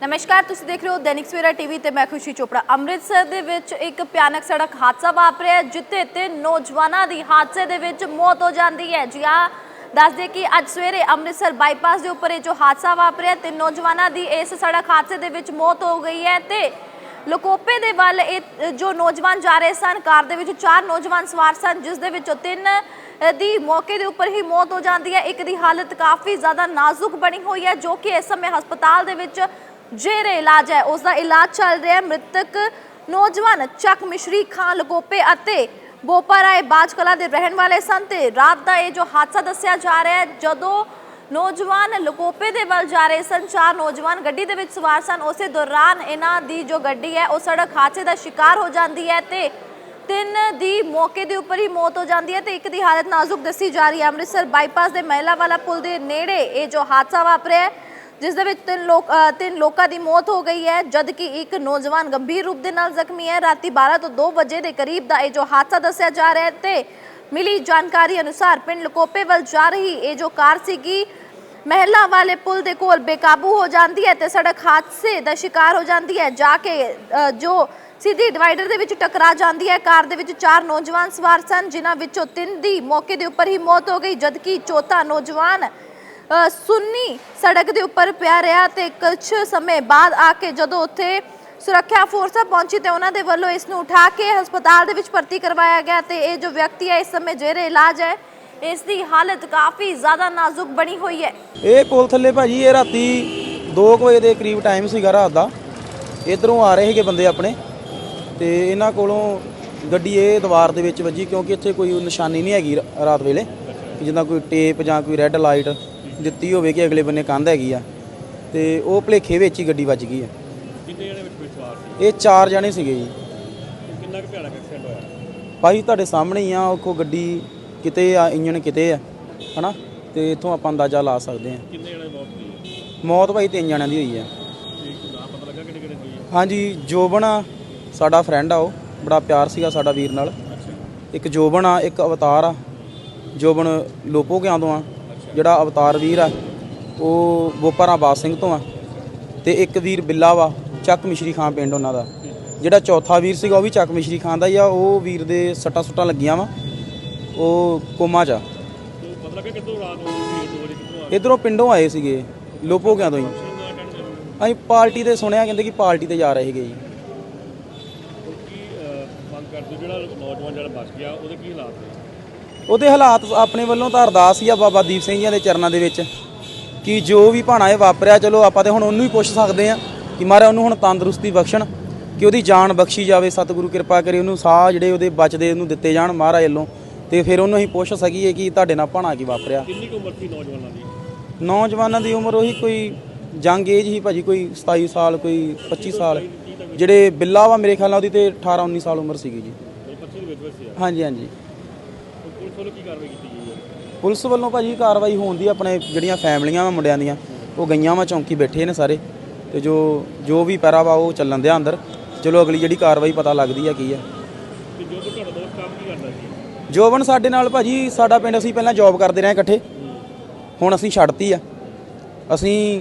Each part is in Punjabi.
ਨਮਸਕਾਰ ਤੁਸੀਂ ਦੇਖ ਰਹੇ ਹੋ ਦੈਨਿਕ ਸਵੇਰਾ ਟੀਵੀ ਤੇ ਮੈਂ ਖੁਸ਼ੀ ਚੋਪੜਾ। ਅੰਮ੍ਰਿਤਸਰ ਦੇ ਵਿੱਚ ਇੱਕ ਭਿਆਨਕ ਸੜਕ ਹਾਦਸਾ ਵਾਪਰਿਆ ਹੈ, ਜਿੱਥੇ ਤੇ ਨੌਜਵਾਨਾਂ ਦੀ ਹਾਦਸੇ ਦੇ ਵਿੱਚ ਮੌਤ ਹੋ ਜਾਂਦੀ ਹੈ। ਜੀ ਹਾਂ ਦੱਸ ਦੇ ਕਿ ਅੱਜ ਸਵੇਰੇ ਅੰਮ੍ਰਿਤਸਰ ਬਾਈਪਾਸ ਦੇ ਉੱਪਰ ਇਹ ਜੋ ਹਾਦਸਾ ਵਾਪਰਿਆ ਤੇ ਨੌਜਵਾਨਾਂ ਦੀ ਇਸ ਸੜਕ ਹਾਦਸੇ ਦੇ ਵਿੱਚ ਮੌਤ ਹੋ ਗਈ ਹੈ ਤੇ ਲਕੋਪੇ ਦੇ ਵੱਲ ਇਹ ਜੋ ਨੌਜਵਾਨ ਜਾ ਰਹੇ ਸਨ ਕਾਰ ਦੇ ਵਿੱਚ ਚਾਰ ਨੌਜਵਾਨ ਸਵਾਰ ਸਨ ਜਿਸ ਦੇ ਵਿੱਚੋਂ ਤਿੰਨ ਅ, ਦੀ ਮੌਕੇ ਦੇ ਉੱਪਰ ਹੀ ਮੌਤ ਹੋ ਜਾਂਦੀ ਹੈ। ਇੱਕ ਦੀ ਹਾਲਤ ਕਾਫੀ ਜ਼ਿਆਦਾ ਨਾਜ਼ੁਕ ਬਣੀ ਹੋਈ ਹੈ ਜੋ ਕਿ ਇਸ ਸਮੇਂ ਹਸਪਤਾਲ ਦੇ ਵਿੱਚ ਜੇਰੇ ਇਲਾਜ ਹੈ। ਉਸ ਦਾ ਇਲਾਜ ਚੱਲ ਰਿਹਾ ਹੈ। ਮ੍ਰਿਤਕ ਨੌਜਵਾਨ ਚੱਕ ਮਿਸ਼ਰੀ ਖਾਨ ਲਗੋਪੇ ਅਤੇ ਬੋਪਾ ਰਾਏ ਬਾਜਕਲਾ ਦੇ ਰਹਿਣ ਵਾਲੇ ਸਨ ਤੇ ਰਾਤ ਦਾ ਇਹ ਜੋ ਹਾਦਸਾ ਦੱਸਿਆ ਜਾ ਰਿਹਾ ਹੈ, ਜਦੋਂ ਨੌਜਵਾਨ ਲਕੋਪੇ ਦੇ ਵੱਲ ਜਾ ਰਹੇ ਸਨ, ਚਾਰ ਨੌਜਵਾਨ ਗੱਡੀ ਦੇ ਵਿੱਚ ਸਵਾਰ ਸਨ। ਉਸੇ ਦੌਰਾਨ ਇਹਨਾਂ ਦੀ ਜੋ ਗੱਡੀ ਹੈ, ਉਹ ਸੜਕ ਹਾਦਸੇ ਦਾ ਸ਼ਿਕਾਰ ਹੋ ਜਾਂਦੀ ਹੈ ਤੇ ਤਿੰਨ ਦੀ ਮੌਕੇ ਦੇ ਉੱਪਰ ਹੀ ਮੌਤ ਹੋ ਜਾਂਦੀ ਹੈ ਤੇ ਇੱਕ ਦੀ ਹਾਲਤ ਨਾਜ਼ੁਕ ਦੱਸੀ ਜਾ ਰਹੀ ਹੈ। ਅੰਮ੍ਰਿਤਸਰ ਬਾਈਪਾਸ ਦੇ ਮਹਿਲਾ ਵਾਲਾ ਪੁਲ ਦੇ ਨੇੜੇ ਇਹ ਜੋ ਹਾਦਸਾ ਵਾਪਰਿਆ ਹੈ ਜਿਸ ਦੇ ਵਿੱਚ ਤਿੰਨ ਲੋਕ ਤਿੰਨ ਲੋਕਾਂ ਦੀ ਮੌਤ ਹੋ ਗਈ ਹੈ, ਜਦਕਿ ਇੱਕ ਨੌਜਵਾਨ ਗੰਭੀਰ ਰੂਪ ਦੇ ਨਾਲ ਜ਼ਖਮੀ ਹੈ। ਰਾਤੀ 12 ਤੋਂ 2 ਵਜੇ ਦੇ ਕਰੀਬ ਦਾ ਇਹ ਜੋ ਹਾਦਸਾ ਦੱਸਿਆ ਜਾ ਰਿਹਾ ਹੈ ਤੇ ਮਿਲੀ ਜਾਣਕਾਰੀ ਅਨੁਸਾਰ ਪਿੰਡ ਲਕੋਪੇ ਵੱਲ ਜਾ ਰਹੀ ਇਹ ਜੋ ਕਾਰ ਸੀਗੀ, ਮਹਿਲਾ ਵਾਲੇ ਪੁਲ ਦੇ ਕੋਲ ਬੇਕਾਬੂ ਹੋ ਜਾਂਦੀ ਹੈ ਤੇ ਸੜਕ ਹਾਦਸੇ ਦਾ ਸ਼ਿਕਾਰ ਹੋ ਜਾਂਦੀ ਹੈ, ਜਾ ਕੇ ਜੋ ਸਿੱਧੀ ਡਿਵਾਈਡਰ ਦੇ ਵਿੱਚ ਟਕਰਾ ਜਾਂਦੀ ਹੈ। ਕਾਰ ਦੇ ਵਿੱਚ ਚਾਰ ਨੌਜਵਾਨ ਸਵਾਰ ਸਨ, ਜਿਨ੍ਹਾਂ ਵਿੱਚੋਂ ਤਿੰਨ ਦੀ ਮੌਕੇ ਦੇ ਉੱਪਰ ਹੀ ਮੌਤ ਹੋ ਗਈ, ਜਦਕਿ ਚੌਥਾ ਨੌਜਵਾਨ ਸੁੰਨੀ ਸੜਕ ਦੇ ਉੱਪਰ ਪਿਆ ਰਿਹਾ ਤੇ ਕੁਝ ਸਮੇਂ ਬਾਅਦ ਆ ਕੇ ਜਦੋਂ ਉੱਥੇ ਸੁਰੱਖਿਆ ਫੋਰਸਾਂ ਪਹੁੰਚੀ ਤੇ ਉਹਨਾਂ ਦੇ ਵੱਲੋਂ ਇਸ ਨੂੰ ਉਠਾ ਕੇ ਹਸਪਤਾਲ ਦੇ ਵਿੱਚ ਭਰਤੀ ਕਰਵਾਇਆ ਗਿਆ ਤੇ ਇਹ ਜੋ ਵਿਅਕਤੀ ਹੈ, ਇਸ ਸਮੇਂ ਜੇਰੇ ਇਲਾਜ ਹੈ। ਇਸ ਦੀ ਹਾਲਤ ਕਾਫੀ ਜ਼ਿਆਦਾ ਨਾਜ਼ੁਕ ਬਣੀ ਹੋਈ ਹੈ। ਇਹ ਪੁਲ ਥੱਲੇ ਭਾਜੀ, ਇਹ ਰਾਤੀ 2 ਵਜੇ ਦੇ ਕਰੀਬ ਟਾਈਮ ਸੀਗਾ ਰਾਤ ਦਾ। ਇਧਰੋਂ ਆ ਰਹੇ ਸੀਗੇ ਬੰਦੇ ਆਪਣੇ ਤੇ ਇਹਨਾਂ ਕੋਲੋਂ ਗੱਡੀ ਇਹ ਦੀਵਾਰ ਦੇ ਵਿੱਚ ਵੱਜੀ ਕਿਉਂਕਿ ਇੱਥੇ ਕੋਈ ਨਿਸ਼ਾਨੀ ਨਹੀਂ ਹੈਗੀ ਰਾਤ ਵੇਲੇ ਜਿੱਦਾਂ ਕੋਈ ਟੇਪ ਜਾਂ ਕੋਈ ਰੈੱਡ ਲਾਈਟ ਦਿੱਤੀ ਹੋਵੇ ਕਿ ਅਗਲੇ ਬੰਨੇ ਕੰਧ ਹੈਗੀ ਆ ਤੇ ਉਹ ਭਲੇਖੇ ਵਿੱਚ ਹੀ ਗੱਡੀ ਵੱਜ ਗਈ ਆ। ਕਿੰਨੇ ਜਣੇ ਵਿੱਚ ਸਵਾਰ ਸੀ? ਇਹ ਚਾਰ ਜਣੇ ਸੀਗੇ ਜੀ। ਕਿੰਨਾ ਕੁ ਭਿਆਨਕ ਐਕਸੀਡੈਂਟ ਹੋਇਆ? ਭਾਈ ਤੁਹਾਡੇ ਸਾਹਮਣੇ ਹੀ ਆ ਉਹ ਕੋ ਗੱਡੀ ਕਿਤੇ ਆ ਇੰਜਣ ਕਿਤੇ ਆ ਹਨਾ? ਤੇ ਇਥੋਂ ਆਪਾਂ ਅੰਦਾਜ਼ਾ ਲਾ ਸਕਦੇ ਆ। ਕਿੰਨੇ ਜਣੇ ਮੌਤ ਹੋਈ? ਮੌਤ ਭਾਈ ਤਿੰਨ ਜਣਿਆਂ ਦੀ ਹੋਈ ਆ। ਹਾਂਜੀ ਜੋਬਨ ਆ ਸਾਡਾ ਫਰੈਂਡ ਆ ਉਹ ਬੜਾ ਪਿਆਰ ਸੀਗਾ ਸਾਡਾ ਵੀਰ ਨਾਲ। ਇੱਕ ਜੋਬਨ ਆ ਇੱਕ ਅਵਤਾਰ ਆ। ਜੋਬਨ ਲੋਪੋ ਕਿਆਂ ਤੋਂ ਆ? ਜਿਹੜਾ ਅਵਤਾਰ ਵੀਰ ਆ ਉਹ ਬੋਪਰਾ ਬਾਸ ਸਿੰਘ ਤੋਂ ਆ ਤੇ ਇੱਕ ਵੀਰ ਬਿੱਲਾ ਵਾ ਚੱਕ ਮਿਸ਼ਰੀ ਖਾਨ ਪਿੰਡ ਉਹਨਾਂ ਦਾ। ਜਿਹੜਾ ਚੌਥਾ ਵੀਰ ਸੀਗਾ ਉਹ ਵੀ ਚੱਕ ਮਿਸ਼ਰੀ ਖਾਨ ਦਾ ਹੀ ਆ ਉਹ ਵੀਰ ਦੇ ਸੱਟਾਂ ਸੁੱਟਾਂ ਲੱਗੀਆਂ ਵਾ ਉਹ ਕੋਮਾ ਚ ਆ। ਕਿੱਥੋਂ ਰਾਤ ਨੂੰ ਆ ਇਧਰੋਂ ਪਿੰਡੋਂ ਆਏ ਸੀਗੇ ਲੋਪੋ ਕਿਆਂ ਤੋਂ ਹੀ। ਅਸੀਂ ਪਾਰਟੀ ਤੇ ਸੁਣਿਆ ਕਹਿੰਦੇ ਕਿ ਪਾਰਟੀ ਤੇ ਜਾ ਰਹੇ ਸੀਗੇ ਜੀ। ਕੀ ਮੰਗ ਕਰਦੇ? ਜਿਹੜਾ ਨੌਜਵਾਨ ਜਿਹੜਾ ਬਚ ਗਿਆ ਉਹਦੇ ਕੀ ਹਾਲਾਤ ਨੇ? ਉਹਦੇ ਹਾਲਾਤ ਆਪਣੇ ਵੱਲੋਂ ਤਾਂ ਅਰਦਾਸ ਹੀ ਆ ਬਾਬਾ ਦੀਪ ਸਿੰਘ ਜੀ ਦੇ ਚਰਨਾਂ ਦੇ ਵਿੱਚ ਕਿ ਜੋ ਵੀ ਭਾਣਾ ਇਹ ਵਾਪਰਿਆ ਚਲੋ ਆਪਾਂ ਤੇ ਹੁਣ ਉਹਨੂੰ ਹੀ ਪੁੱਛ ਸਕਦੇ ਆ ਕਿ ਮਹਾਰਾਜ ਉਹਨੂੰ ਹੁਣ ਤੰਦਰੁਸਤੀ ਬਖਸ਼ਣ ਕਿ ਉਹਦੀ ਜਾਨ ਬਖਸ਼ੀ ਜਾਵੇ ਸਤਿਗੁਰੂ ਕਿਰਪਾ ਕਰੇ ਉਹਨੂੰ ਸਾਹ ਜਿਹੜੇ ਉਹਦੇ ਬਚਦੇ ਉਹਨੂੰ ਦਿੱਤੇ ਜਾਣ ਮਹਾਰਾਜ ਵੱਲੋਂ ਤੇ ਫਿਰ ਉਹਨੂੰ ਅਸੀਂ ਪੁੱਛ ਸਕੀਏ ਕਿ ਤੁਹਾਡੇ ਨਾਲ ਭਾਣਾ ਕੀ ਵਾਪਰਿਆ। ਕਿੰਨੀ ਕੁ ਉਮਰ ਸੀ ਨੌਜਵਾਨਾਂ ਦੀ? ਨੌਜਵਾਨਾਂ ਦੀ ਉਮਰ ਉਹੀ ਕੋਈ ਜੰਗ ਏਜ ਹੀ ਭਾਜੀ ਕੋਈ 27 ਸਾਲ ਕੋਈ 25 ਸਾਲ। ਜਿਹੜੇ ਬਿੱਲਾ ਵਾ ਮੇਰੇ ਖਿਆਲ ਨਾਲ ਉਹਦੀ ਤੇ 18 19 ਸਾਲ ਉਮਰ ਸੀਗੀ ਜੀ। ਇਹ 25 ਦੇ ਵਿੱਚ ਵਿੱਚ ਸੀ ਆ। ਹਾਂਜੀ ਹਾਂਜੀ। ਵੱਲੋਂ ਕੀ ਕਾਰਵਾਈ ਕੀਤੀ ਗਈ ਹੈ? ਪੁਲਿਸ ਵੱਲੋਂ ਭਾਜੀ ਕਾਰਵਾਈ ਹੋਣ ਦੀ ਆਪਣੇ ਜਿਹੜੀਆਂ ਫੈਮਲੀਆਂ ਵਾ ਮੁੰਡਿਆਂ ਦੀਆਂ ਉਹ ਗਈਆਂ ਵਾ ਚੌਂਕੀ ਬੈਠੇ ਨੇ ਸਾਰੇ। ਤੇ ਜੋ ਜੋ ਵੀ ਪੈਰਾ ਵਾ ਉਹ ਚੱਲਣ ਦਿਆ ਅੰਦਰ। ਚਲੋ ਅਗਲੀ ਜਿਹੜੀ ਕਾਰਵਾਈ ਪਤਾ ਲੱਗਦੀ ਆ ਕੀ ਆ। ਤੇ ਜੋ ਤੁਹਾਡਾ ਦੋਸਤ ਕੰਮ ਕੀ ਕਰਦਾ ਸੀ? ਜੋਬਨ ਸਾਡੇ ਨਾਲ ਭਾਜੀ ਸਾਡਾ ਪਿੰਡ ਅਸੀਂ ਪਹਿਲਾਂ ਜੌਬ ਕਰਦੇ ਰਹੇ ਇਕੱਠੇ। ਹੁਣ ਅਸੀਂ ਛੱਡਤੀ ਆ। ਅਸੀਂ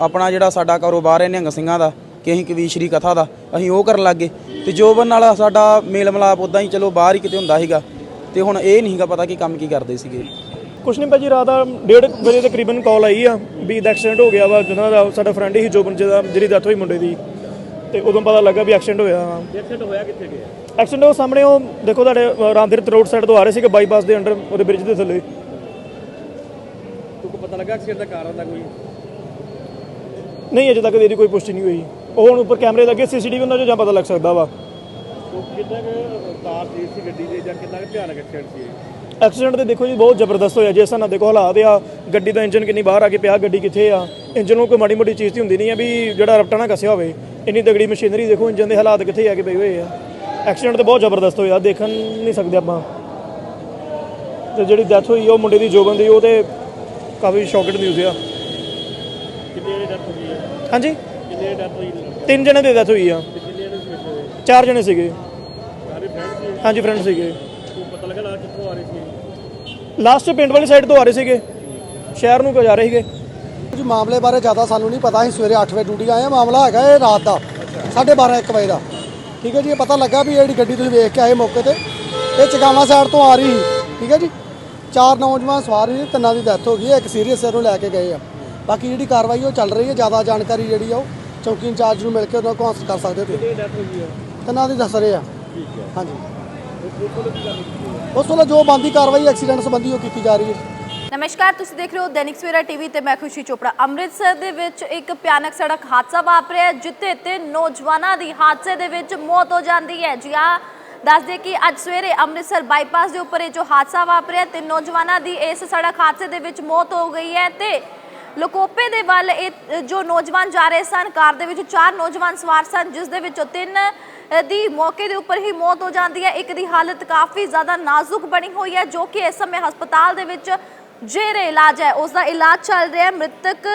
ਆਪਣਾ ਜਿਹੜਾ ਸਾਡਾ ਕਾਰੋਬਾਰ ਹੈ ਨਿਹੰਗ ਸਿੰਘਾਂ ਦਾ ਕਿ ਅਸੀਂ ਕਵੀਸ਼ਰੀ ਕਥਾ ਦਾ ਅਸੀਂ ਉਹ ਕਰਨ ਲੱਗੇ ਤੇ ਜੋਬਨ ਨਾਲ ਸਾਡਾ ਮੇਲ ਮਿਲਾਪ ਉਦਾਂ ਹੀ ਚਲੋ ਬਾਹਰ ਹੀ ਕਿਤੇ ਹੁੰਦਾ ਸੀਗਾ। ਤੇ ਹੁਣ ਇਹ ਨਹੀਂਗਾ ਪਤਾ ਕਿ ਕੰਮ ਕੀ ਕਰਦੇ ਸੀਗੇ। ਕੁਛ ਨਹੀਂ ਭਾਜੀ ਰਾਤ ਦਾ ਡੇਢ ਵਜੇ ਦੇ ਕਰੀਬਨ ਕਾਲ ਆਈ ਆ ਵੀ ਦਾ ਐਕਸੀਡੈਂਟ ਹੋ ਗਿਆ ਵਾ ਜਿਹਨਾਂ ਦਾ ਸਾਡਾ ਫਰੈਂਡ ਹੀ ਜੋਬਨ ਜਿਹਦਾ ਜਿਹੜੀ ਡੈਥ ਹੋਈ ਮੁੰਡੇ ਦੀ। ਤੇ ਉਦੋਂ ਪਤਾ ਲੱਗਾ ਵੀ ਐਕਸੀਡੈਂਟ ਹੋਇਆ ਐਕਸੀਡੈਂਟ ਹੋਇਆ ਕਿੱਥੇ ਗਿਆ? ਐਕਸੀਡੈਂਟ ਉਹ ਸਾਹਮਣੇ ਉਹ ਦੇਖੋ ਤੁਹਾਡੇ ਰਾਮਦਿਰ ਰੋਡ ਸਾਈਡ ਤੋਂ ਆ ਰਹੇ ਸੀਗੇ ਬਾਈਪਾਸ ਦੇ ਅੰਡਰ ਉਹਦੇ ਬ੍ਰਿਜ ਦੇ ਥੱਲੇ। ਤੋ ਪਤਾ ਲੱਗਾ ਐਕਸੀਡੈਂਟ ਦਾ ਕਾਰਨ ਦਾ ਕੋਈ? ਨਹੀਂ ਅਜੇ ਤੱਕ ਇਹਦੀ ਕੋਈ ਪੁਸ਼ਟੀ ਨਹੀਂ ਹੋਈ। ਉਹ ਹੁਣ ਉੱਪਰ ਕੈਮਰੇ ਲੱਗੇ ਸੀਸੀਟੀਵੀ ਉਹਨਾਂ 'ਚੋਂ ਜਾਂ ਪਤਾ ਲੱਗ ਸਕਦਾ ਵਾ। ਕਿੰਨਾ ਕੁ ਰਫ਼ਤਾਰ ਤੇਜ਼ ਸੀ ਗੱਡੀ ਦੇ ਜਾਂ ਕਿੰਨਾ ਕੁ ਭਿਆਨਕ ਐਕਸੀਡੈਂਟ ਸੀ ਇਹ? ਐਕਸੀਡੈਂਟ ਤੇ ਦੇਖੋ ਜੀ ਬਹੁਤ ਜ਼ਬਰਦਸਤ ਹੋਇਆ ਹਿਸਾਬ ਨਾਲ ਦੇਖੋ ਹਾਲਾਤ ਆ ਗੱਡੀ ਦਾ ਇੰਜਨ ਕਿੰਨੀ ਬਾਹਰ ਆ ਕੇ ਪਿਆ ਗੱਡੀ ਕਿੱਥੇ ਆ? ਇੰਜਨ ਨੂੰ ਕੋਈ ਮਾੜੀ ਮੋਟੀ ਚੀਜ਼ ਦੀ ਹੁੰਦੀ ਨਹੀਂ ਆ ਵੀ ਜਿਹੜਾ ਰਪਟਾ ਨਾ ਕੱਸਿਆ ਹੋਵੇ। ਇੰਨੀ ਤਗੜੀ ਮਸ਼ੀਨਰੀ ਦੇਖੋ ਇੰਜਨ ਦੇ ਹਾਲਾਤ ਕਿੱਥੇ ਆ ਕੇ ਪਏ ਹੋਏ ਆ। ਐਕਸੀਡੈਂਟ ਤੇ ਬਹੁਤ ਜ਼ਬਰਦਸਤ ਹੋਇਆ ਦੇਖਣ ਨਹੀਂ ਸਕਦੇ ਆਪਾਂ। ਤੇ ਜਿਹੜੀ ਡੈਥ ਹੋਈ ਆ ਉਹ ਮੁੰਡੇ ਦੀ ਜੋਬਨ ਦੀ ਉਹ ਤੇ ਕਾਫੀ ਸ਼ੌਕਡ ਨਿਊਜ਼ ਆ। ਕਿੰਨੇ ਜਣੇ ਡੈਥ ਹੋਈ ਹੈ ਹਾਂਜੀ? ਕਿੰਨੇ ਡੈਥ ਹੋਈ? ਤਿੰਨ ਜਣੇ ਦੀ ਡੈਥ ਹੋਈ ਆ। ਤੇ ਕਿੰਨੇ ਜਣੇ? ਚਾਰ ਜਣੇ ਸੀਗੇ। ਹਾਂਜੀ ਫਰੈਂਡ ਸੀਗੇ। ਪਤਾ ਲੱਗਾ ਨਾ ਕਿੱਥੋਂ ਆ ਰਹੇ ਸੀ ਲਾਸਟ ਪਿੰਡ ਵਾਲੀ ਸਾਈਡ ਤੋਂ ਆ ਰਹੇ ਸੀਗੇ। ਸ਼ਹਿਰ ਨੂੰ ਕੋ ਜਾ ਰਹੇ ਸੀਗੇ? ਜੀ ਮਾਮਲੇ ਬਾਰੇ ਜ਼ਿਆਦਾ ਸਾਨੂੰ ਨਹੀਂ ਪਤਾ। ਅਸੀਂ ਸਵੇਰੇ 8 ਵਜੇ ਡਿਊਟੀ ਆਏ ਆ ਮਾਮਲਾ ਹੈਗਾ ਇਹ ਰਾਤ ਦਾ 12:30 1 ਵਜੇ ਦਾ। ਠੀਕ ਹੈ ਜੀ ਇਹ ਪਤਾ ਲੱਗਾ ਵੀ ਇਹ ਜਿਹੜੀ ਗੱਡੀ ਤੁਸੀਂ ਵੇਖ ਕੇ ਆਏ ਮੌਕੇ ਤੇ ਇਹ ਚਗਾਵਾ ਸਾਈਡ ਤੋਂ ਆ ਰਹੀ ਸੀ। ਠੀਕ ਹੈ ਜੀ ਚਾਰ ਨੌਜਵਾਨ ਸਵਾਰ ਸੀ ਤਿੰਨਾਂ ਦੀ ਡੈਥ ਹੋ ਗਈ ਹੈ। ਇੱਕ ਸੀਰੀਅਸ ਨੂੰ ਲੈ ਕੇ ਗਏ ਆ। ਬਾਕੀ ਜਿਹੜੀ ਕਾਰਵਾਈ ਉਹ ਚੱਲ ਰਹੀ ਹੈ ਜ਼ਿਆਦਾ ਜਾਣਕਾਰੀ ਜਿਹੜੀ ਆ ਉਹ ਚੌਕੀ ਇੰਚਾਰਜ ਨੂੰ ਮਿਲ ਕੇ ਉਹਨਾਂ ਕੋਲ ਹਾਸਲ ਕਰ ਸਕਦੇ ਹੋ ਤੁਸੀਂ। ਡੈਥ ਹੋ ਗਈ ਹੈ? ਤਿੰਨਾਂ ਦੀ ਦੱਸ ਰਹੇ ਆ। ਠੀਕ ਹੈ। ਹਾਂਜੀ। ਉਸ ਵੱਲੋਂ ਜੋ ਬੰਦੀ ਕਾਰਵਾਈ ਐਕਸੀਡੈਂਟ ਸੰਬੰਧੀ ਉਹ ਕੀਤੀ ਜਾ ਰਹੀ ਹੈ। ਨਮਸਕਾਰ ਤੁਸੀਂ ਦੇਖ ਰਹੇ ਹੋ ਦੈਨਿਕ ਸਵੇਰਾ ਟੀਵੀ ਤੇ ਮੈਂ ਖੁਸ਼ੀ ਚੋਪੜਾ। ਅੰਮ੍ਰਿਤਸਰ ਦੇ ਵਿੱਚ ਇੱਕ ਭਿਆਨਕ ਸੜਕ ਹਾਦਸਾ ਵਾਪਰਿਆ ਹੈ, ਜਿੱਥੇ ਤੇ ਨੌਜਵਾਨਾਂ ਦੀ ਹਾਦਸੇ ਦੇ ਵਿੱਚ ਮੌਤ ਹੋ ਜਾਂਦੀ ਹੈ। ਜੀ ਹਾਂ ਦੱਸਦੇ ਕਿ ਅੱਜ ਸਵੇਰੇ ਅੰਮ੍ਰਿਤਸਰ ਬਾਈਪਾਸ ਦੇ ਉੱਪਰ ਇਹ ਜੋ ਹਾਦਸਾ ਵਾਪਰਿਆ ਤੇ ਨੌਜਵਾਨਾਂ ਦੀ ਇਸ ਸੜਕ ਹਾਦਸੇ ਦੇ ਵਿੱਚ ਮੌਤ ਹੋ ਗਈ ਹੈ ਤੇ ਲਕੋਪੇ ਦੇ ਵੱਲ ਇਹ ਜੋ ਨੌਜਵਾਨ ਜਾ ਰਹੇ ਸਨ, ਕਾਰ ਦੇ ਵਿੱਚ ਚਾਰ ਨੌਜਵਾਨ ਸਵਾਰ ਸਨ, ਜਿਸ ਦੇ ਵਿੱਚੋਂ ਤਿੰਨ ਦੀ ਮੌਕੇ ਦੇ ਉੱਪਰ ਹੀ ਮੌਤ ਹੋ ਜਾਂਦੀ ਹੈ। ਇੱਕ ਦੀ ਹਾਲਤ ਕਾਫੀ ਜ਼ਿਆਦਾ ਨਾਜ਼ੁਕ ਬਣੀ ਹੋਈ ਹੈ, ਜੋ ਕਿ ਇਸ ਸਮੇਂ ਹਸਪਤਾਲ ਦੇ ਵਿੱਚ ਜੇਰੇ ਇਲਾਜ ਹੈ। ਉਸ ਦਾ ਇਲਾਜ ਚੱਲ ਰਿਹਾ ਹੈ। ਮ੍ਰਿਤਕ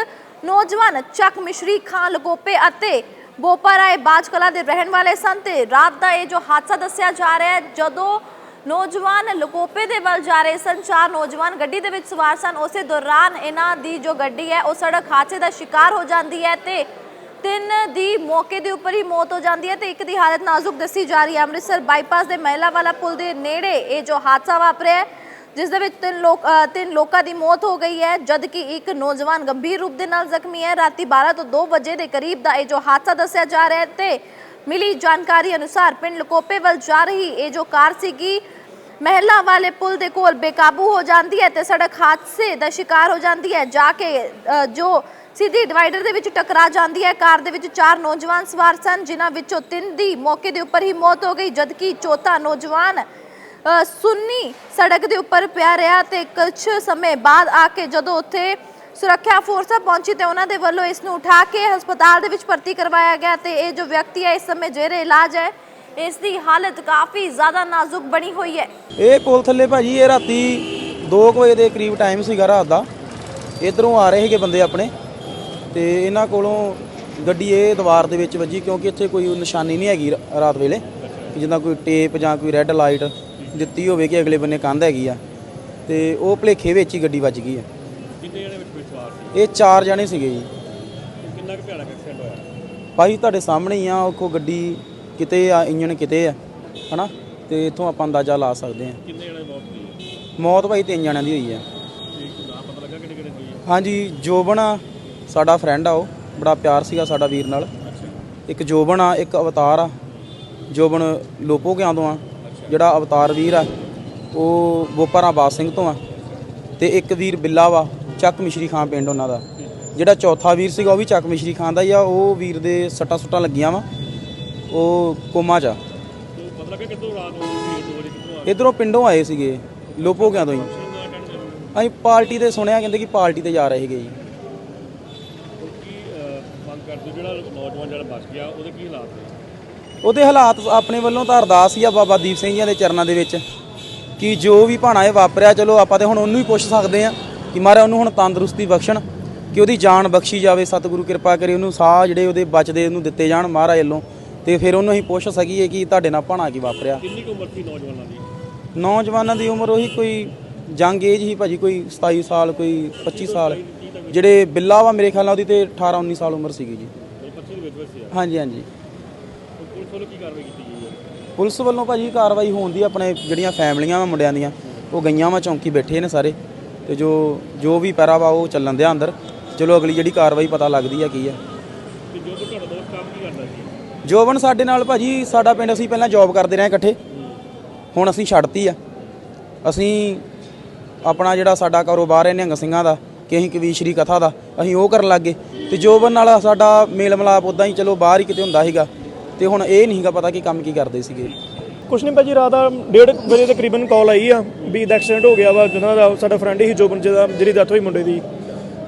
ਨੌਜਵਾਨ ਚੱਕ ਮਿਸ਼ਰੀ ਖਾਨ ਲਕੋਪੇ ਅਤੇ ਬੋਪਾ ਰਾਏ ਬਾਜਕਲਾ ਦੇ ਰਹਿਣ ਵਾਲੇ ਸਨ ਤੇ ਰਾਤ ਦਾ ਇਹ ਜੋ ਹਾਦਸਾ ਦੱਸਿਆ ਜਾ ਰਿਹਾ ਹੈ, ਜਦੋਂ ਨੌਜਵਾਨ ਲਕੋਪੇ ਦੇ ਵੱਲ ਜਾ ਰਹੇ ਸਨ। ਚਾਰ ਨੌਜਵਾਨ ਗੱਡੀ ਦੇ ਵਿੱਚ ਸਵਾਰ ਸਨ। ਉਸੇ ਦੌਰਾਨ ਇਹਨਾਂ ਦੀ ਜੋ ਗੱਡੀ ਹੈ, ਉਹ ਸੜਕ ਹਾਦਸੇ ਦਾ ਸ਼ਿਕਾਰ ਹੋ ਜਾਂਦੀ ਹੈ ਤੇ ਤਿੰਨ ਦੀ ਮੌਕੇ ਦੇ ਉੱਪਰ ਹੀ ਮੌਤ ਹੋ ਜਾਂਦੀ ਹੈ ਤੇ ਇੱਕ ਦੀ ਹਾਲਤ ਨਾਜ਼ੁਕ ਦੱਸੀ ਜਾ ਰਹੀ ਹੈ। ਅੰਮ੍ਰਿਤਸਰ ਬਾਈਪਾਸ ਦੇ ਮਹਿਲਾ ਵਾਲਾ ਪੁਲ ਦੇ ਨੇੜੇ ਇਹ ਜੋ ਹਾਦਸਾ ਵਾਪਰਿਆ ਹੈ, ਜਿਸ ਦੇ ਵਿੱਚ ਤਿੰਨ ਲੋਕ ਤਿੰਨ ਲੋਕਾਂ ਦੀ ਮੌਤ ਹੋ ਗਈ ਹੈ, ਜਦਕਿ ਇੱਕ ਨੌਜਵਾਨ ਗੰਭੀਰ ਰੂਪ ਦੇ ਨਾਲ ਜ਼ਖਮੀ ਹੈ। ਰਾਤੀ 12 ਤੋਂ 2 ਵਜੇ ਦੇ ਕਰੀਬ ਦਾ ਇਹ ਜੋ ਹਾਦਸਾ ਦੱਸਿਆ ਜਾ ਰਿਹਾ ਹੈ ਤੇ ਮਿਲੀ ਜਾਣਕਾਰੀ ਅਨੁਸਾਰ ਪਿੰਡ ਲਕੋਪੇ ਵੱਲ ਜਾ ਰਹੀ ਇਹ ਜੋ ਕਾਰ ਸੀਗੀ ਮਹਿਲਾ ਵਾਲੇ ਪੁਲ ਦੇ ਕੋਲ ਬੇਕਾਬੂ ਹੋ ਜਾਂਦੀ ਹੈ ਤੇ ਸੜਕ ਹਾਦਸੇ ਦਾ ਸ਼ਿਕਾਰ ਹੋ ਜਾਂਦੀ ਹੈ। ਜਾ ਕੇ ਜੋ ਸਿੱਧੀ ਡਿਵਾਈਡਰ ਦੇ ਵਿੱਚ ਟਕਰਾ ਜਾਂਦੀ ਹੈ। ਕਾਰ ਦੇ ਵਿੱਚ ਚਾਰ ਨੌਜਵਾਨ ਸਵਾਰ ਸਨ ਜਿਨ੍ਹਾਂ ਵਿੱਚੋਂ ਤਿੰਨ ਦੀ ਮੌਕੇ ਦੇ ਉੱਪਰ ਹੀ ਮੌਤ ਹੋ ਗਈ ਜਦਕਿ ਚੌਥਾ ਨੌਜਵਾਨ ਅ, ਸੁੰਨੀ ਸੜਕ ਦੇ ਉੱਪਰ ਪਿਆ ਰਿਹਾ ਤੇ ਕੁਝ ਸਮੇਂ ਬਾਅਦ ਆ ਕੇ ਜਦੋਂ ਉੱਥੇ ਸੁਰੱਖਿਆ ਫੋਰਸਾਂ ਪਹੁੰਚੀ ਤੇ ਉਹਨਾਂ ਦੇ ਵੱਲੋਂ ਇਸ ਨੂੰ ਉਠਾ ਕੇ ਹਸਪਤਾਲ ਦੇ ਵਿੱਚ ਭਰਤੀ ਕਰਵਾਇਆ ਗਿਆ ਤੇ ਇਹ ਜੋ ਵਿਅਕਤੀ ਹੈ ਇਸ ਸਮੇਂ ਜੇਰੇ ਇਲਾਜ ਹੈ, ਇਸ ਦੀ ਹਾਲਤ ਕਾਫੀ ਜ਼ਿਆਦਾ ਨਾਜ਼ੁਕ ਬਣੀ ਹੋਈ ਹੈ। ਇਹ ਪੁਲ ਥੱਲੇ ਭਾਜੀ, ਇਹ ਰਾਤੀ 2 ਵਜੇ ਦੇ ਕਰੀਬ ਟਾਈਮ ਸੀਗਾ ਰਾਤ ਦਾ। ਇਧਰੋਂ ਆ ਰਹੇ ਸੀਗੇ ਬੰਦੇ ਆਪਣੇ ਤੇ ਇਹਨਾਂ ਕੋਲੋਂ ਗੱਡੀ ਇਹ ਦੀਵਾਰ ਦੇ ਵਿੱਚ ਵੱਜੀ ਕਿਉਂਕਿ ਇੱਥੇ ਕੋਈ ਨਿਸ਼ਾਨੀ ਨਹੀਂ ਹੈਗੀ ਰਾਤ ਵੇਲੇ ਜਿੱਦਾਂ ਕੋਈ ਟੇਪ ਜਾਂ ਕੋਈ ਰੈੱਡ ਲਾਈਟ ਦਿੱਤੀ ਹੋਵੇ ਕਿ ਅਗਲੇ ਬੰਨੇ ਕੰਧ ਹੈਗੀ ਆ ਤੇ ਉਹ ਭਲੇਖੇ ਵਿੱਚ ਹੀ ਗੱਡੀ ਵੱਜ ਗਈ ਆ। ਇਹ ਚਾਰ ਜਣੇ ਸੀਗੇ ਜੀ। ਕਿੰਨਾ ਕੁ ਭਿਆਨਕ ਐਕਸੀਡੈਂਟ ਹੋਇਆ? ਭਾਈ ਤੁਹਾਡੇ ਸਾਹਮਣੇ ਹੀ ਆ ਉਹ ਕੋ ਗੱਡੀ ਕਿਤੇ ਆ ਇੰਜਣ ਕਿਤੇ ਆ ਹਨਾ? ਤੇ ਇਥੋਂ ਆਪਾਂ ਅੰਦਾਜ਼ਾ ਲਾ ਸਕਦੇ ਆ ਕਿੰਨੇ ਜਣੇ ਮੌਤ ਹੋਈ ਮੌਤ ਭਾਈ ਤਿੰਨ ਜਣਿਆਂ ਦੀ ਹੋਈ ਆ ਹੈ ਹਾਂਜੀ ਜੋਬਨ ਆ ਸਾਡਾ ਫਰੈਂਡ ਆ ਉਹ ਬੜਾ ਪਿਆਰ ਸੀਗਾ ਸਾਡਾ ਵੀਰ ਨਾਲ। ਇੱਕ ਜੋਬਨ ਆ ਇੱਕ ਅਵਤਾਰ ਆ। ਜੋਬਨ ਲੋਪੋ ਕਿਆਂ ਤੋਂ ਆ ਜਿਹੜਾ ਅਵਤਾਰ ਵੀਰ ਆ ਉਹ ਬੋਪਰਾ ਬਾਸ ਸਿੰਘ ਤੋਂ ਆ। ਤੇ ਇੱਕ ਵੀਰ ਬਿੱਲਾ ਵਾ ਚੱਕ ਮਿਸ਼ਰੀ ਖਾਨ ਪਿੰਡ ਉਹਨਾਂ ਦਾ। ਜਿਹੜਾ ਚੌਥਾ ਵੀਰ ਸੀਗਾ ਉਹ ਵੀ ਚੱਕ ਮਿਸ਼ਰੀ ਖਾਨ ਦਾ ਹੀ ਆ ਉਹ ਵੀਰ ਦੇ ਸੱਟਾਂ ਸੁੱਟਾਂ ਲੱਗੀਆਂ ਵਾ ਉਹ ਕੋਮਾ ਚ ਆ। ਕਿੱਥੋਂ ਰਾਤ ਨੂੰ ਵਜੇ ਕਿੱਥੋਂ ਇਧਰੋਂ ਪਿੰਡੋਂ ਆਏ ਸੀਗੇ ਲੋਪੋ ਕਿਆਂ ਤੋਂ ਹੀ। ਅਸੀਂ ਪਾਰਟੀ ਤੇ ਸੁਣਿਆ ਕਹਿੰਦੇ ਕਿ ਪਾਰਟੀ ਤੇ ਜਾ ਰਹੇ ਸੀਗੇ ਜੀ। ਕੀ ਅਹ, ਮੰਗ ਕਰਦੇ ਹੋ? ਜਿਹੜਾ ਨੌਜਵਾਨ ਜਿਹੜਾ ਬਚ ਗਿਆ ਉਹਦੇ ਕੀ ਹਾਲਾਤ ਨੇ? ਉਹਦੇ ਹਾਲਾਤ ਆਪਣੇ ਵੱਲੋਂ ਤਾਂ ਅਰਦਾਸ ਹੀ ਆ ਬਾਬਾ ਦੀਪ ਸਿੰਘ ਜੀ ਦੇ ਚਰਨਾਂ ਦੇ ਵਿੱਚ ਕਿ ਜੋ ਵੀ ਭਾਣਾ ਇਹ ਵਾਪਰਿਆ ਚਲੋ ਆਪਾਂ ਤੇ ਹੁਣ ਉਹਨੂੰ ਹੀ ਪੁੱਛ ਸਕਦੇ ਆ। ਕਿ ਮਹਾਰਾਜ ਉਹਨੂੰ ਹੁਣ ਤੰਦਰੁਸਤੀ ਬਖਸ਼ਣ ਕਿ ਉਹਦੀ ਜਾਨ ਬਖਸ਼ੀ ਜਾਵੇ ਸਤਿਗੁਰੂ ਕਿਰਪਾ ਕਰੇ ਉਹਨੂੰ ਸਾਹ ਜਿਹੜੇ ਉਹਦੇ ਬਚਦੇ ਉਹਨੂੰ ਦਿੱਤੇ ਜਾਣ ਮਹਾਰਾਜ ਵੱਲੋਂ। ਤੇ ਫਿਰ ਉਹਨੂੰ ਅਸੀਂ ਪੁੱਛ ਸਕੀਏ ਕਿ ਤੁਹਾਡੇ ਨਾਲ ਭਾਣਾ ਕੀ ਵਾਪਰਿਆ। ਕਿੰਨੀ ਕੁ ਉਮਰ ਸੀ ਨੌਜਵਾਨਾਂ ਦੀ? ਨੌਜਵਾਨਾਂ ਦੀ ਉਮਰ ਉਹੀ ਕੋਈ ਜੰਗ ਏਜ ਹੀ ਭਾਜੀ ਕੋਈ 27 ਸਾਲ ਕੋਈ 25 ਸਾਲ। ਜਿਹੜੇ ਬਿੱਲਾ ਵਾ ਮੇਰੇ ਖਿਆਲ ਨਾਲ ਉਹਦੀ ਤੇ 18 19 ਸਾਲ ਉਮਰ ਸੀਗੀ ਜੀ। ਇਹ 25 ਦੇ ਵਿੱਚ ਵਿੱਚ ਸੀ ਆ। ਹਾਂਜੀ ਹਾਂਜੀ। ਪੁਲਿਸ ਵੱਲੋਂ ਕੀ ਕਾਰਵਾਈ ਕੀਤੀ ਗਈ ਹੈ? ਪੁਲਿਸ ਵੱਲੋਂ ਭਾਜੀ ਕਾਰਵਾਈ ਹੋਣ ਦੀ ਆਪਣੇ ਜਿਹੜੀਆਂ ਫੈਮਲੀਆਂ ਵਾ ਮੁੰਡਿਆਂ ਦੀਆਂ ਉਹ ਗਈਆਂ ਵਾ ਚੌਂਕੀ ਬੈਠੇ ਨੇ ਸਾਰੇ। ਤੇ ਜੋ ਜੋ ਵੀ ਪੈਰਾ ਵਾ ਉਹ ਚੱਲਣ ਦਿਆ ਅੰਦਰ। ਚਲੋ ਅਗਲੀ ਜਿਹੜੀ ਕਾਰਵਾਈ ਪਤਾ ਲੱਗਦੀ ਆ ਕੀ ਆ। ਸੀ? ਜੋਬਨ ਸਾਡੇ ਨਾਲ ਭਾਜੀ ਸਾਡਾ ਪਿੰਡ ਅਸੀਂ ਪਹਿਲਾਂ ਜੌਬ ਕਰਦੇ ਰਹੇ ਇਕੱਠੇ। ਹੁਣ ਅਸੀਂ ਛੱਡਤੀ ਆ। ਅਸੀਂ ਆਪਣਾ ਜਿਹੜਾ ਸਾਡਾ ਕਾਰੋਬਾਰ ਹੈ ਨਿਹੰਗ ਸਿੰਘਾਂ ਦਾ ਕਿ ਅਸੀਂ ਕਵੀਸ਼ਰੀ ਕਥਾ ਦਾ ਅਸੀਂ ਉਹ ਕਰਨ ਲੱਗੇ ਤੇ ਜੋਬਨ ਨਾਲ ਸਾਡਾ ਮੇਲ ਮਿਲਾਪ ਉਦਾਂ ਹੀ ਚਲੋ ਬਾਹਰ ਹੀ ਕਿਤੇ ਹੁੰਦਾ ਸੀਗਾ। ਤੇ ਹੁਣ ਇਹ ਨਹੀਂਗਾ ਪਤਾ ਕਿ ਕੰਮ ਕੀ ਕਰਦੇ ਸੀਗੇ। ਕੁਛ ਨਹੀਂ ਭਾਜੀ ਰਾਤ ਦਾ 1:30 ਵਜੇ ਦੇ ਕਰੀਬਨ ਕਾਲ ਆਈ ਆ ਵੀ ਦਾ ਐਕਸੀਡੈਂਟ ਹੋ ਗਿਆ ਵਾ ਜਿਹਨਾਂ ਦਾ ਸਾਡਾ ਫਰੈਂਡ ਹੀ ਜੋਬਨ ਜਿਹਦਾ ਜਿਹੜੀ ਡੈਥ ਹੋਈ ਮੁੰਡੇ ਦੀ।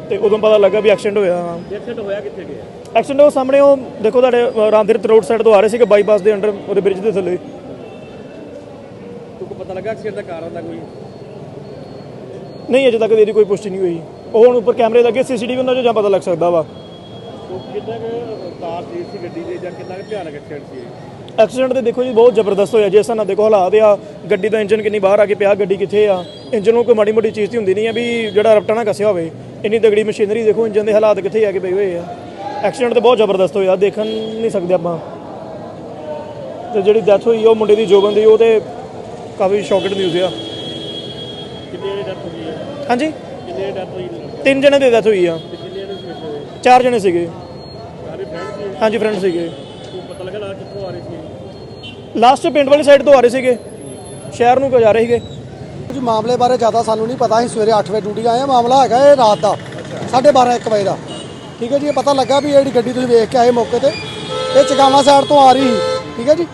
ਤੇ ਉਦੋਂ ਪਤਾ ਲੱਗਾ ਵੀ ਐਕਸੀਡੈਂਟ ਹੋਇਆ ਐਕਸੀਡੈਂਟ ਹੋਇਆ ਕਿੱਥੇ ਗਿਆ? ਐਕਸੀਡੈਂਟ ਉਹ ਸਾਹਮਣੇ ਉਹ ਦੇਖੋ ਤੁਹਾਡੇ ਅ, ਰਾਮਦਿਰ ਰੋਡ ਸਾਈਡ ਤੋਂ ਆ ਰਹੇ ਸੀਗੇ ਬਾਈਪਾਸ ਦੇ ਅੰਡਰ ਉਹਦੇ ਬ੍ਰਿਜ ਦੇ ਥੱਲੇ। ਤੁਹਾਨੂੰ ਪਤਾ ਲੱਗਾ ਐਕਸੀਡੈਂਟ ਦਾ ਕਾਰਨ ਦਾ ਕੋਈ? ਨਹੀਂ ਅਜੇ ਤੱਕ ਇਹਦੀ ਕੋਈ ਪੁਸ਼ਟੀ ਨਹੀਂ ਹੋਈ। ਉਹ ਹੁਣ ਉੱਪਰ ਕੈਮਰੇ ਲੱਗੇ ਸੀਸੀਟੀਵੀ ਉਹਨਾਂ 'ਚੋਂ ਜਾਂ ਪਤਾ ਲੱਗ ਸਕਦਾ ਵਾ। ਕਿੰਨਾ ਕੁ ਰਫ਼ਤਾਰ ਤੇਜ਼ ਸੀ ਗੱਡੀ ਦੇ ਜਾਂ ਕਿੰਨਾ ਕੁ ਭਿਆਨਕ ਐਕਸੀਡੈਂਟ ਸੀ ਇਹ? ਐਕਸੀਡੈਂਟ ਤੇ ਦੇਖੋ ਜੀ ਬਹੁਤ ਜ਼ਬਰਦਸਤ ਹੋਇਆ ਜੇ ਸਾਨੂੰ ਦੇਖੋ ਹਾਲਾਤ ਆ। ਗੱਡੀ ਦਾ ਇੰਜਨ ਕਿੰਨੀ ਬਾਹਰ ਆ ਕੇ ਪਿਆ ਗੱਡੀ ਕਿੱਥੇ ਆ? ਇੰਜਨ ਨੂੰ ਕੋਈ ਮਾੜੀ ਮੋਟੀ ਚੀਜ਼ ਦੀ ਹੁੰਦੀ ਨਹੀਂ ਆ ਵੀ ਜਿਹੜਾ ਰਪਟਾ ਨਾ ਕੱਸਿਆ ਹੋਵੇ। ਇੰਨੀ ਤਗੜੀ ਮਸ਼ੀਨਰੀ ਦੇਖੋ ਇੰਜਨ ਦੇ ਹਾਲਾਤ ਕਿੱਥੇ ਆ ਕੇ ਪਏ ਹੋਏ ਆ। ਐਕਸੀਡੈਂਟ ਤੇ ਬਹੁਤ ਜ਼ਬਰਦਸਤ ਹੋਇਆ ਦੇਖਣ ਨਹੀਂ ਸਕਦੇ ਆਪਾਂ। ਤੇ ਜਿਹੜੀ ਡੈਥ ਹੋਈ ਉਹ ਮੁੰਡੇ ਦੀ ਜੋਬਨ ਦੀ ਉਹ ਤੇ ਕਾਫੀ ਸ਼ੌਕਡ ਨਿਊਜ਼ ਆ। ਕਿੰਨੇ ਡੈਥ ਹੋ ਗਈ ਹੈ ਹਾਂਜੀ? ਕਿੰਨੇ ਡੈਥ ਹੋਈ? ਤਿੰਨ ਜਣੇ ਦੀ ਡੈਥ ਹੋਈ ਆ। ਚਾਰ ਜਣੇ ਸੀਗੇ। ਸਾਰੇ ਫਰੈਂਡ ਸੀ ਹਾਂਜੀ ਫਰੈਂਡ ਸੀਗੇ ਕੋਈ ਪਤਾ ਲੱਗਾ ਨਾ ਕਿੱਥੋਂ ਆ ਰਹੇ ਸੀ ਲਾਸਟ ਪਿੰਡ ਵਾਲੀ ਸਾਈਡ ਤੋਂ ਆ ਰਹੇ ਸੀਗੇ। ਸ਼ਹਿਰ ਨੂੰ ਕੋ ਜਾ ਰਹੇ ਸੀਗੇ? ਜੀ ਮਾਮਲੇ ਬਾਰੇ ਜ਼ਿਆਦਾ ਸਾਨੂੰ ਨਹੀਂ ਪਤਾ। ਅਸੀਂ ਸਵੇਰੇ 8 ਵਜੇ ਡਿਊਟੀ ਆਏ ਹਾਂ। ਮਾਮਲਾ ਹੈਗਾ ਇਹ ਰਾਤ ਦਾ 12:30 1 ਵਜੇ ਦਾ। ਠੀਕ ਹੈ ਜੀ ਇਹ ਪਤਾ ਲੱਗਾ ਵੀ ਇਹ ਜਿਹੜੀ ਗੱਡੀ ਤੁਸੀਂ ਵੇਖ ਕੇ ਆਏ ਮੌਕੇ ਤੇ ਇਹ ਚਗਾਵਾ ਸਾਈਡ ਤੋਂ ਆ ਰਹੀ ਸੀ। ਠੀਕ ਹੈ ਜੀ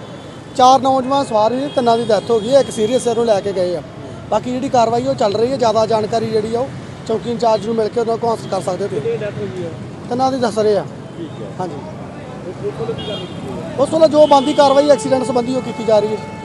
ਚਾਰ ਨੌਜਵਾਨ ਸਵਾਰ ਸੀ ਤਿੰਨਾਂ ਦੀ ਡੈਥ ਹੋ ਗਈ ਹੈ। ਇੱਕ ਸੀਰੀਅਸ ਨੂੰ ਲੈ ਕੇ ਗਏ ਆ। ਬਾਕੀ ਜਿਹੜੀ ਕਾਰਵਾਈ ਉਹ ਚੱਲ ਰਹੀ ਹੈ ਜ਼ਿਆਦਾ ਜਾਣਕਾਰੀ ਜਿਹੜੀ ਆ ਉਹ ਚੌਕੀ ਇੰਚਾਰਜ ਨੂੰ ਮਿਲ ਕੇ ਉਹਨਾਂ ਕੋਲ ਹਾਸਲ ਕਰ ਸਕਦੇ ਹੋ ਤੁਸੀਂ। ਤਿੰਨਾਂ ਦੀ ਦੱਸ ਰਹੇ ਆ। ਠੀਕ ਹੈ। ਹਾਂਜੀ। ਉਸ ਵੱਲੋਂ ਜੋ ਬੰਦੀ ਕਾਰਵਾਈ ਐਕਸੀਡੈਂਟ ਸੰਬੰਧੀ ਉਹ ਕੀਤੀ ਜਾ ਰਹੀ ਹੈ।